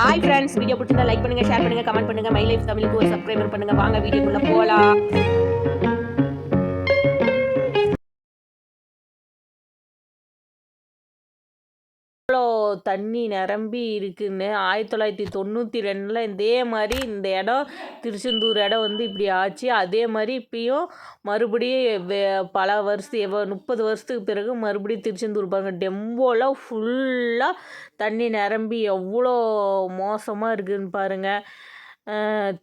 Hi friends video பிடிச்சிருந்தா like பண்ணுங்க share பண்ணுங்க கமெண்ட் பண்ணுங்க. மை லைஃப் தமிழுக்கு ஒரு சப்ஸ்கிரைபர் பண்ணுங்க. வாங்க வீடியோக்குள்ள போலாம். எவ்வளோ தண்ணி நிரம்பி இருக்குன்னு ஆயிரத்தி தொள்ளாயிரத்தி தொண்ணூற்றி ரெண்டில் இதே மாதிரி இந்த இடம் திருச்செந்தூர் இடம் வந்து இப்படி ஆச்சு. அதே மாதிரி இப்பயும் மறுபடியும் பல வருஷம் எவ்வளோ முப்பது வருஷத்துக்கு பிறகு மறுபடியும் திருச்செந்தூர் பாருங்கள் டெம்போலாம் ஃபுல்லாக தண்ணி நிரம்பி எவ்வளோ மோசமாக இருக்குதுன்னு பாருங்கள்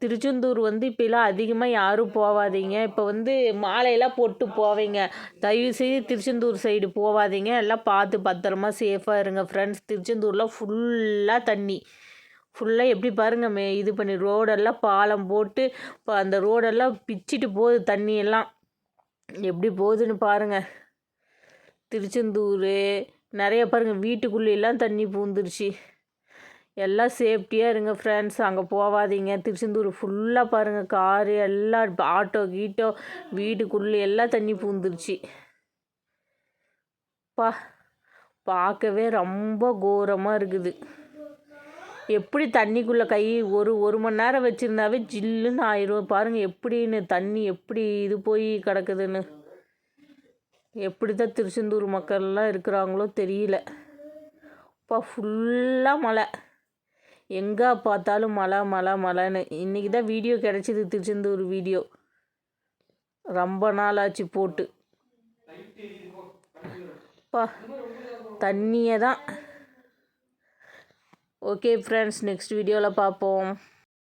திருச்செந்தூர் வந்து இப்போலாம் அதிகமாக யாரும் போகாதீங்க இப்போ வந்து மாலையெல்லாம் போட்டு போவீங்க. தயவு செய்து திருச்செந்தூர் சைடு போகாதீங்க எல்லாம் பார்த்து பத்திரமா சேஃபாக இருங்க ஃப்ரெண்ட்ஸ் திருச்செந்தூரில் ஃபுல்லாக தண்ணி. ஃபுல்லாக எப்படி பாருங்கள் மே இது பண்ணி ரோடெல்லாம் பாலம் போட்டு இப்போ அந்த ரோடெல்லாம் பிச்சிட்டு போகுது தண்ணியெல்லாம். எப்படி போகுதுன்னு பாருங்கள் திருச்செந்தூர் நிறைய பாருங்கள் வீட்டுக்குள்ளேயெல்லாம் தண்ணி பூந்துருச்சு. எல்லாம் சேஃப்டியாக இருங்க ஃப்ரெண்ட்ஸ் அங்கே போகாதீங்க திருச்செந்தூர் ஃபுல்லாக பாருங்கள் காரு எல்லாம் ஆட்டோ கீட்டோ வீட்டுக்குள்ளே எல்லாம் தண்ணி பூந்துருச்சு. பா பார்க்கவே ரொம்ப கோரமாக இருக்குது. எப்படி தண்ணிக்குள்ளே கை ஒரு ஒரு மணி நேரம் வச்சுருந்தாவே ஜில்லுன்னு ஆயிரும். பாருங்கள் எப்படின்னு தண்ணி எப்படி இது போய் கிடக்குதுன்னு. எப்படி தான் திருச்செந்தூர் மக்கள்லாம் இருக்கிறாங்களோ தெரியல. இப்போ ஃபுல்லாக மழை. எங்கே பார்த்தாலும் மழை மழை மழைன்னு. இன்றைக்கி தான் வீடியோ கிடச்சிது திருச்செந்தூர் வீடியோ ரொம்ப நாள் ஆச்சு போட்டு. பா தண்ணியை தான் ஓகே ஃப்ரெண்ட்ஸ் நெக்ஸ்ட் வீடியோவில் பார்ப்போம்.